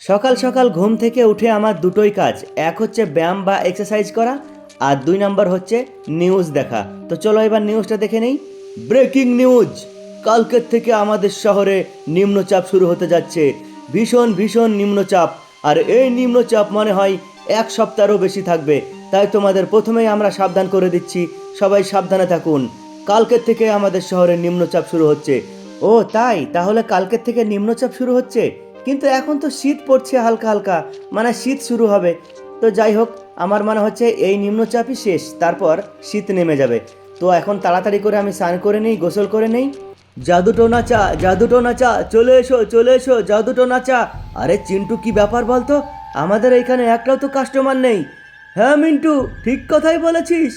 সকাল সকাল ঘুম থেকে উঠে আমার দুটোই কাজ। এক হচ্ছে ব্যায়াম বা এক্সারসাইজ করা, আর দুই নাম্বার হচ্ছে নিউজ দেখা। তো চলো এবার নিউজটা দেখে নেই। ব্রেকিং নিউজ কালকের থেকে আমাদের শহরে নিম্নচাপ শুরু হতে যাচ্ছে। ভীষণ ভীষণ নিম্নচাপ। আর এই নিম্নচাপ মনে হয় এক সপ্তাহেরও বেশি থাকবে। তাই তোমাদের প্রথমেই আমরা সাবধান করে দিচ্ছি, সবাই সাবধানে থাকুন। কালকের থেকে আমাদের শহরে নিম্নচাপ শুরু হচ্ছে। ও, তাই? তাহলে কালকের থেকে নিম্নচাপ শুরু হচ্ছে? কিন্তু এখন তো শীত পড়ছে হালকা হালকা মানে শীত শুরু হবে। তো যাই হোক, আমার মনে হচ্ছে এই নিম্নচাপই শেষ, তারপর শীত নেমে যাবে। তো এখন তাড়াতাড়ি করে আমি স্নান করে নেই, গোসল করে নেই। জাদুটো নাচা জাদুটো নাচা চলে এসো চলে এসো জাদুটো নাচা আরে চিন্টু, কি ব্যাপার বলতো? আমাদের এখানে একটাও তো কাস্টমার নেই। হ্যাঁ মিন্টু, ঠিক কথাই বলেছিস।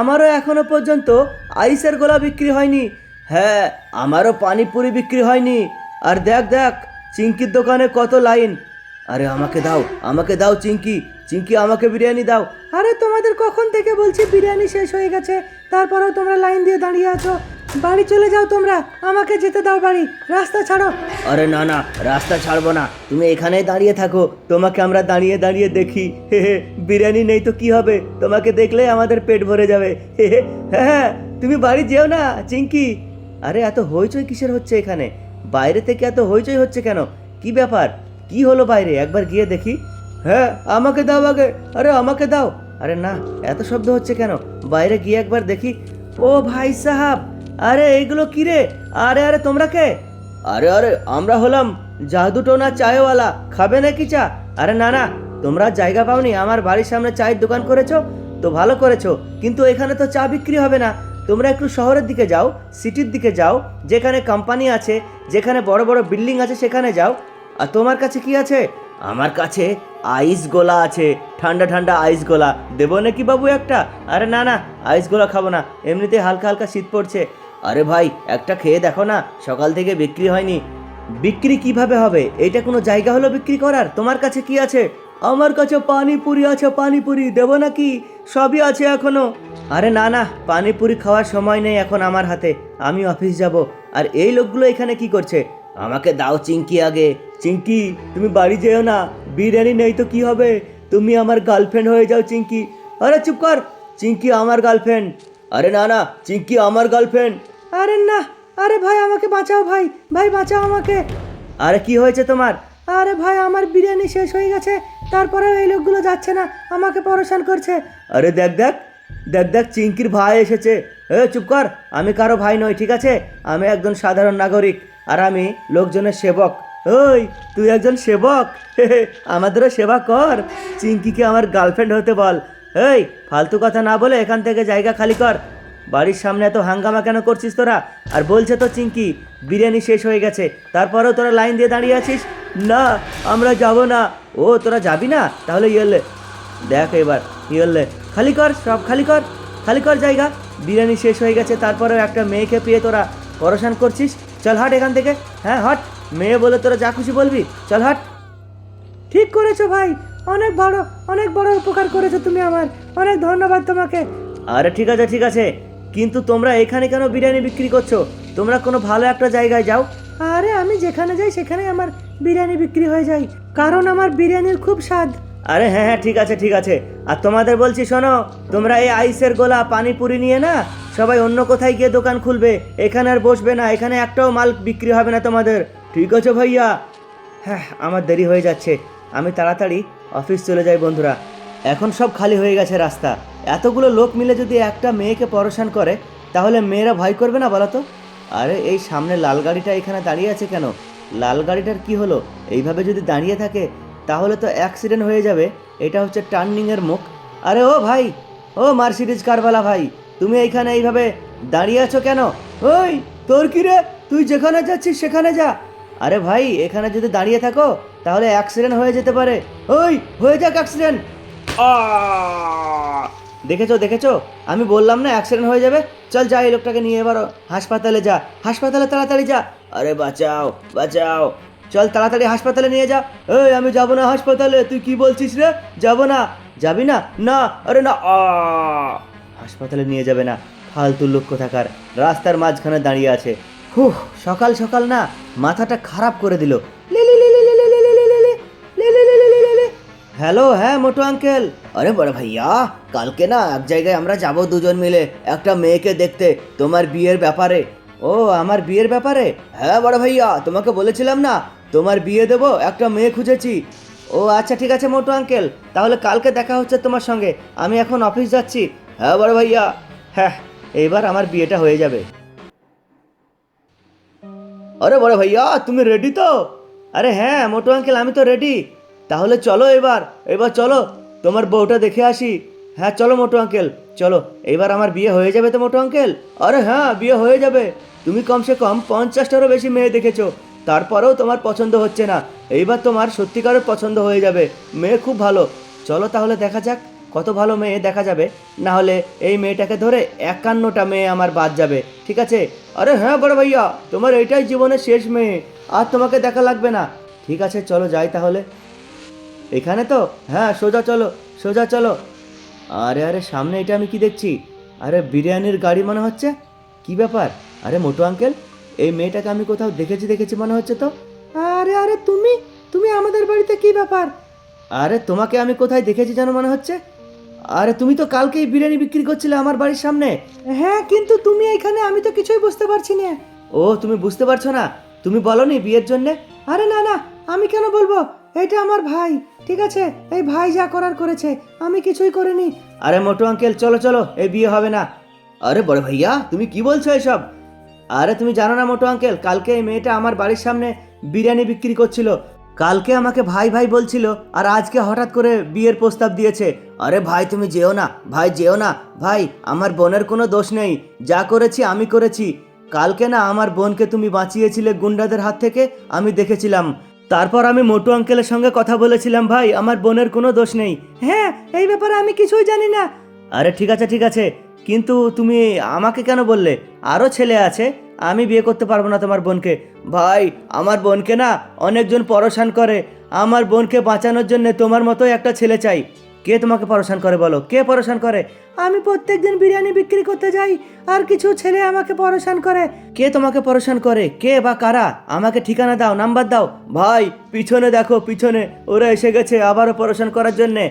আমারও এখনও পর্যন্ত আইসের গোলা বিক্রি হয়নি। হ্যাঁ আমারও পানিপুরি বিক্রি হয়নি। আর দেখ দেখ চিঙ্কির দোকানে কত লাইন? আরে আমাকে দাও আমাকে দাও চিঙ্কি চিঙ্কি আমাকে বিরিয়ানি দাও। আরে তোমাদের কখন থেকে বলছি বিরিয়ানি শেষ হয়ে গেছে? তারপরেও তোমরা লাইন দিয়ে দাঁড়িয়ে আছো। বাড়ি চলে যাও তোমরা, আমাকে যেতে দাও বাড়ি, রাস্তা ছাড়ো। আরে না না, রাস্তা ছাড়বো না, তুমি এখানেই দাঁড়িয়ে থাকো, তোমাকে আমরা দাঁড়িয়ে দাঁড়িয়ে দেখি। হে হে, বিরিয়ানি নেই তো কি হবে? তোমাকে দেখলে আমাদের পেট ভরে যাবে। হে হে হ্যাঁ তুমি বাড়ি যেও না, চিঙ্কি। আরে এত হইচই কিসের হচ্ছে এখানে? বাইরে থেকে এত হইচই হচ্ছে কেন? কি ব্যাপার? কি হলো বাইরে? একবার গিয়ে দেখি। হ্যাঁ আমাকে দাও আগে। আরে, আমাকে দাও। আরে না, এত শব্দ হচ্ছে কেন? বাইরে গিয়ে একবার দেখি। ও ভাই সাহাব, আরে এইগুলো কি রে? আরে আরে, তোমরা কে? আরে আরে, আমরা হলাম জাদুটোনা চায়ওয়ালা। খাবে নাকি চা? আরে না না, তোমরা জায়গা পাওনি। আমার বাড়ির সামনে চায়ের দোকান করেছ? তো ভালো করেছ, কিন্তু এখানে তো চা বিক্রি হবে না। তোমরা একটু শহরের দিকে যাও সিটির দিকে যাও, যেখানে কোম্পানি আছে, যেখানে বড় বড় বিল্ডিং আছে, সেখানে যাও। আর তোমার কাছে কি আছে? আমার কাছে আইস গোলা আছে, ঠান্ডা ঠান্ডা আইস গোলা। দেবো নাকি বাবু একটা? আরে না না আইস গোলা খাব না। এমনিতেই হালকা হালকা শীত পড়ছে। আরে ভাই, একটা খেয়ে দেখো না, সকাল থেকে বিক্রি হয়নি। বিক্রি কীভাবে হবে? এটা কোনো জায়গা হলো বিক্রি করার? তোমার কাছে কি আছে? আমার কাছে পানিপুরি আছে পানিপুরি। দেবো নাকি? সবই আছে এখনও। আরে না না পানিপুরি খাওয়ার সময় নেই এখন আমার হাতে। আমি অফিস যাব। আর এই লোকগুলো এখানে কি করছে? আমাকে দাও চিঙ্কি আগে। চিঙ্কি তুমি বাড়ি যেও না। বিরিয়ানি নেই তো কি হবে? তুমি আমার গার্লফ্রেন্ড হয়ে যাও চিঙ্কি আরে চুপ কর। চিঙ্কি আমার গার্লফ্রেন্ড। আরে না না চিঙ্কি আমার গার্লফ্রেন্ড। আরে না আরে ভাই আমাকে বাঁচাও ভাই। ভাই বাঁচাও আমাকে। আরে কি হয়েছে তোমার? আরে ভাই আমার বিরিয়ানি শেষ হয়ে গেছে। তারপরেও এই লোকগুলো যাচ্ছে না, আমাকে পরেশান করছে। আরে দেখ দেখ দেখ দেখ চিঙ্কির ভাই এসেছে। এ, চুপ কর, আমি কারও ভাই নই, ঠিক আছে? আমি একজন সাধারণ নাগরিক, আর আমি লোকজনের সেবক। ওই, তুই একজন সেবক? আমাদেরও সেবা কর। চিঙ্কিকে আমার গার্লফ্রেন্ড হতে বল। এই, ফালতু কথা না বলে এখান থেকে জায়গা খালি কর। বাড়ির সামনে এত হাঙ্গামা কেন করছিস তোরা? আর বলছে তো চিঙ্কি বিরিয়ানি শেষ হয়ে গেছে, তারপরেও তোরা লাইন দিয়ে দাঁড়িয়ে আছিস? না, আমরা যাব না। ও, তোরা যাবি না? তাহলে ইয়েলে, দেখ এবার, ইয়েলে, খালি কর, সব খালি কর খালি কর জায়গা। বিরিয়ানি শেষ হয়ে গেছে, তারপরেও একটা মেয়েকে পেয়ে তোরা পড়াশান করছিস। চল হাট এখান থেকে হ্যাঁ হট। মেয়ে বলে তোরা যা খুশি বলবি, চল হাট। ঠিক করেছ ভাই, অনেক বড় অনেক বড় উপকার করেছ তুমি আমার, অনেক ধন্যবাদ তোমাকে। আরে ঠিক আছে ঠিক আছে কিন্তু তোমরা এখানে কেন বিরিয়ানি বিক্রি করছ? তোমরা কোনো ভালো একটা জায়গায় যাও। আরে আমি যেখানে যাই সেখানে আমার বিরিয়ানি বিক্রি হয়ে যায়। কারণ আমার বিরিয়ানির খুব স্বাদ। আরে হ্যাঁ হ্যাঁ ঠিক আছে ঠিক আছে। আর তোমাদের বলছি শোনো তোমরা এই আইসের গোলা পানিপুরি নিয়ে না সবাই অন্য কোথায় গিয়ে দোকান খুলবে। এখানে আর বসবে না এখানে একটাও মাল বিক্রি হবে না তোমাদের। ঠিক আছে ভাইয়া? হ্যাঁ আমার দেরি হয়ে যাচ্ছে। আমি তাড়াতাড়ি অফিস চলে যাই বন্ধুরা। এখন সব খালি হয়ে গেছে রাস্তা। এতগুলো লোক মিলে যদি একটা মেয়েকে পরেশান করে, তাহলে মেয়েরা ভয় করবে না বলো তো আরে, এই সামনে লাল গাড়িটা এখানে দাঁড়িয়ে আছে কেন? লাল গাড়িটার কি হলো? এইভাবে যদি দাঁড়িয়ে থাকে, তাহলে তো অ্যাক্সিডেন্ট হয়ে যাবে। এটা হচ্ছে টার্নিংয়ের মুখ। আরে, ও ভাই! ও মার্সিডিজ কারবালা ভাই! তুমি এইখানে এইভাবে দাঁড়িয়ে আছো কেন? ওই, তোর কি রে? তুই যেখানে যাচ্ছিস সেখানে যা। আরে ভাই, এখানে যদি দাঁড়িয়ে থাকো, তাহলে অ্যাক্সিডেন্ট হয়ে যেতে পারে। ওই, হয়ে যাক অ্যাক্সিডেন্ট! দেখেছ দেখেছ? আমি বললাম না অ্যাক্সিডেন্ট হয়ে যাবে? চল যা, এই লোকটাকে নিয়ে এবারও হাসপাতালে যা। হাসপাতালে তাড়াতাড়ি যা। আরে বাঁচাও বাঁচাও। চল তাড়াতাড়ি হাসপাতালে নিয়ে যা। এই, আমি যাব না হাসপাতালে। তুই কি বলছিস রে? যাব না। যাবি না? না, আরে না হাসপাতালে নিয়ে যাবে না। ফালতু লক্ষ্য থাকার রাস্তার মাঝখানে দাঁড়িয়ে আছে। হুহ, সকাল সকাল না, মাথাটা খারাপ করে দিল। হ্যালো হ্যাঁ মোটু আঙ্কেল। আরে বড় ভাইয়া, কালকে না এক জায়গায় আমরা যাব দুজন মিলে, একটা মেয়েকে দেখতে, তোমার বিয়ের ব্যাপারে। ও, আমার বিয়ের ব্যাপারে? হ্যাঁ বড় ভাইয়া, তোমাকে বলেছিলাম না, তোমার বিয়ে দেব, একটা মেয়ে খুঁজেছি। ও আচ্ছা ঠিক আছে, মোটু আঙ্কেল, তাহলে কালকে দেখা হচ্ছে তোমার সঙ্গে, আমি এখন অফিস যাচ্ছি। হ্যাঁ বড় ভাইয়া হ্যাঁ এইবার আমার বিয়েটা হয়ে যাবে। আরে বড় ভাইয়া, তুমি রেডি তো? আরে হ্যাঁ মোটু আঙ্কেল, আমি তো রেডি তাহলে চলো এবার এবার চলো, তোমার বউটা দেখে আসি। হ্যাঁ চলো মোটু আঙ্কেল, চলো, এবার আমার বিয়ে হয়ে যাবে তো মোটু আঙ্কেল? আরে হ্যাঁ বিয়ে হয়ে যাবে। তুমি কমসে কম পঞ্চাশটারও বেশি মেয়ে দেখেছ। তারপরেও তোমার পছন্দ হচ্ছে না। এইবার তোমার সত্যিকারের পছন্দ হয়ে যাবে। মেয়ে খুব ভালো। চলো তাহলে দেখা যাক, কত ভালো মেয়ে দেখা যাবে। না হলে এই মেয়েটাকে ধরে একান্নটা মেয়ে আমার বাদ যাবে। ঠিক আছে? আরে হ্যাঁ বড় ভাইয়া, তোমার এইটাই জীবনের শেষ মেয়ে। আর তোমাকে দেখা লাগবে না। ঠিক আছে, চলো যাই তাহলে। এখানে তো? হ্যাঁ সোজা চলো সোজা চলো। আরে আরে সামনে এটা আমি কি দেখছি? আরে বিরিয়ানির গাড়ি মনে হচ্ছে? কি ব্যাপার? আরে মোটু আঙ্কেল এই মেয়েটাকে আমি কোথাও দেখেছি দেখেছি মনে হচ্ছে তো? আরে আরে তুমি? তুমি আমাদের বাড়িতে কি ব্যাপার? আরে তোমাকে আমি কোথায় দেখেছি যেন মনে হচ্ছে? আরে তুমি তো কালকেই বিরিয়ানি বিক্রি করছিলে আমার বাড়ির সামনে। হ্যাঁ কিন্তু তুমি এখানে আমি তো কিছুই বুঝতে পারছি না। ও তুমি বুঝতে পারছ না? তুমি বলনি বিয়ের জন্যে? আরে না না আমি কেন বলব? এটা আমার ভাই, ঠিক আছে? এই ভাই যা করার করেছে, আমি কিছুই করিনি। আরে মোটু আঙ্কেল, চলো চলো এই বিয়ে হবে না। আরে বড় ভাইয়া, তুমি কি বলছো এসব? আরে তুমি জানো না মোটু আঙ্কেল, কালকে এই মেয়েটা আমার বাড়ির সামনে বিরিয়ানি বিক্রি করছিল। কালকে আমাকে ভাই ভাই বলছিল, আর আজকে হঠাৎ করে বিয়ের প্রস্তাব দিয়েছে। আরে ভাই, তুমি যেও না, ভাই যেও না, ভাই, আমার বোনের কোনো দোষ নেই, যা করেছি আমি করেছি। কালকে না আমার বোনকে তুমি বাঁচিয়েছিলে গুন্ডাদের হাত থেকে, আমি দেখেছিলাম। তারপর আমি মোটু আঙ্কেলের সঙ্গে কথা বলেছিলাম, ভাই, আমার বোনের কোনো দোষ নেই। হ্যাঁ এই ব্যাপারে আমি কিছুই জানি না। আরে, ঠিক আছে ঠিক আছে। কিন্তু তুমি আমাকে কেন বললে? আরও ছেলে আছে, আমি বিয়ে করতে পারব না তোমার বোনকে। ভাই, আমার বোনকে না অনেকজন পরশান করে। আমার বোনকে বাঁচানোর জন্য তোমার মতোই একটা ছেলে চাই। কে তোমাকে পরশান করে বলো? কে পরশান করে? আমি প্রত্যেকদিন বিরিয়ানি বিক্রি করতে যাই, আর কিছু ছেলে আমাকে পরশান করে। কে তোমাকে পরশান করে? কে বা কারা? আমাকে ঠিকানা দাও, নাম্বার দাও। ভাই, পিছনে দেখো, পিছনে। ওরা এসে গেছে আবারও পরশান করার জন্যে।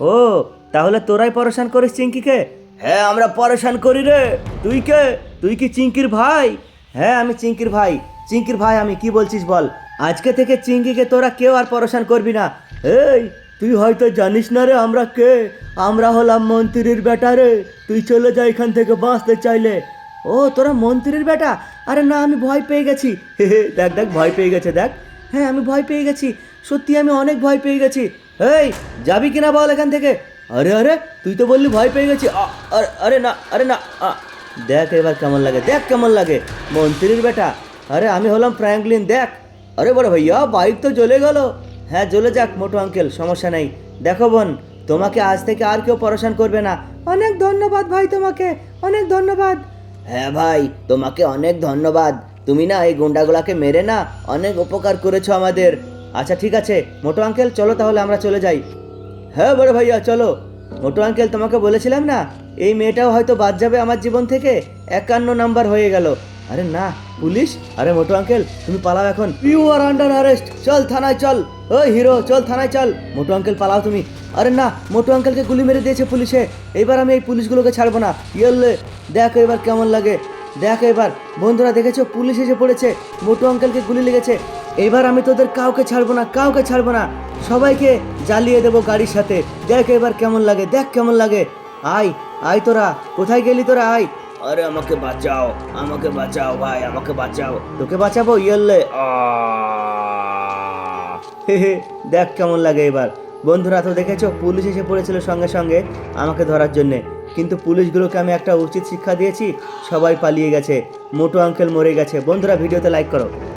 ও, তাহলে তোরাই পরেশান করিস চিঙ্কিকে? হ্যাঁ আমরা পরেশান করি রে। তুই কে? তুই কি চিঙ্কির ভাই? হ্যাঁ আমি চিঙ্কির ভাই। চিঙ্কির ভাই, আমি কি বলছিস বল? আজকে থেকে চিঙ্কিকে তোরা কেউ আর পরেশান করবি না। এই তুই হয়তো জানিস না রে আমরা কে? আমরা হলাম মন্ত্রীর বেটা রে। তুই চলে যা এখান থেকে বাঁচতে চাইলে। ও তোরা মন্ত্রীর বেটা? আরে না আমি ভয় পেয়ে গেছি। হে হে, দেখ দেখ ভয় পেয়ে গেছে দেখ। হ্যাঁ আমি ভয় পেয়ে গেছি। সত্যি আমি অনেক ভয় পেয়ে গেছি। এই যাবি কিনা বল এখান থেকে? আরে আরে তুই তো বললি ভয় পেয়ে গেছি। আরে না আরে না দেখ এবার কেমন লাগে দেখ কেমন লাগে। মন্ত্রীর বেটা। আরে আমি হলাম ফ্র্যাঙ্কলিন দেখ। আরে বড় ভাইয়া বাইক তো জ্বলে গেল। হ্যাঁ চলে যাক মোটু আঙ্কেল, সমস্যা নেই। দেখো বোন, তোমাকে আজ থেকে আর কেউ পড়াশোনা করবে না। অনেক ধন্যবাদ ভাই তোমাকে, অনেক ধন্যবাদ। হ্যাঁ ভাই, তোমাকে অনেক ধন্যবাদ। তুমি না এই গুন্ডাগুলাকে মেরে না অনেক উপকার করেছ আমাদের। আচ্ছা ঠিক আছে, মোটু আঙ্কেল, চলো তাহলে আমরা চলে যাই। হ্যাঁ বড় ভাইয়া, চলো। মোটু আঙ্কেল, তোমাকে বলেছিলাম না, এই মেয়েটাও হয়তো বাদ যাবে আমার জীবন থেকে? একান্ন নাম্বার হয়ে গেল। আরে না পুলিশ? আরে মোটু আঙ্কেল, তুমি পালাও এখন। ইউ আর আন্ডার অ্যারেস্ট চল থানায় চল। ওই হিরো, চল থানায় চল। মোটু আঙ্কেল, পালাও তুমি। আরে না, মোটু আঙ্কেলকে গুলি মেরে দিয়েছে পুলিশে। এবার আমি এই পুলিশগুলোকে ছাড়বো না। ইয়েলে দেখো এবার কেমন লাগে। দেখো এবার। বন্ধুরা, দেখেছ? পুলিশ এসে পড়েছে। মোটু আঙ্কেলকে গুলি লেগেছে। এবার আমি তোদের কাউকে ছাড়বো না, কাউকে ছাড়বো না। সবাইকে জ্বালিয়ে দেবো গাড়ির সাথে। দেখ এবার কেমন লাগে, দেখ কেমন লাগে। আয় আয় তোরা। কোথায় গেলি তোরা? আয়। আরে আমাকে বাঁচাও আমাকে বাঁচাও ভাই আমাকে বাঁচাও। তোকে বাঁচাবো ইয়েলে হে হে দেখ কেমন লাগে এবার। বন্ধুরা তো দেখেছ? পুলিশ এসে পড়েছিল সঙ্গে সঙ্গে আমাকে ধরার জন্যে। কিন্তু পুলিশগুলোকে আমি একটা উচিত শিক্ষা দিয়েছি সবাই পালিয়ে গেছে। মোটো আঙ্কেল মরে গেছে। বন্ধুরা ভিডিওতে লাইক করো।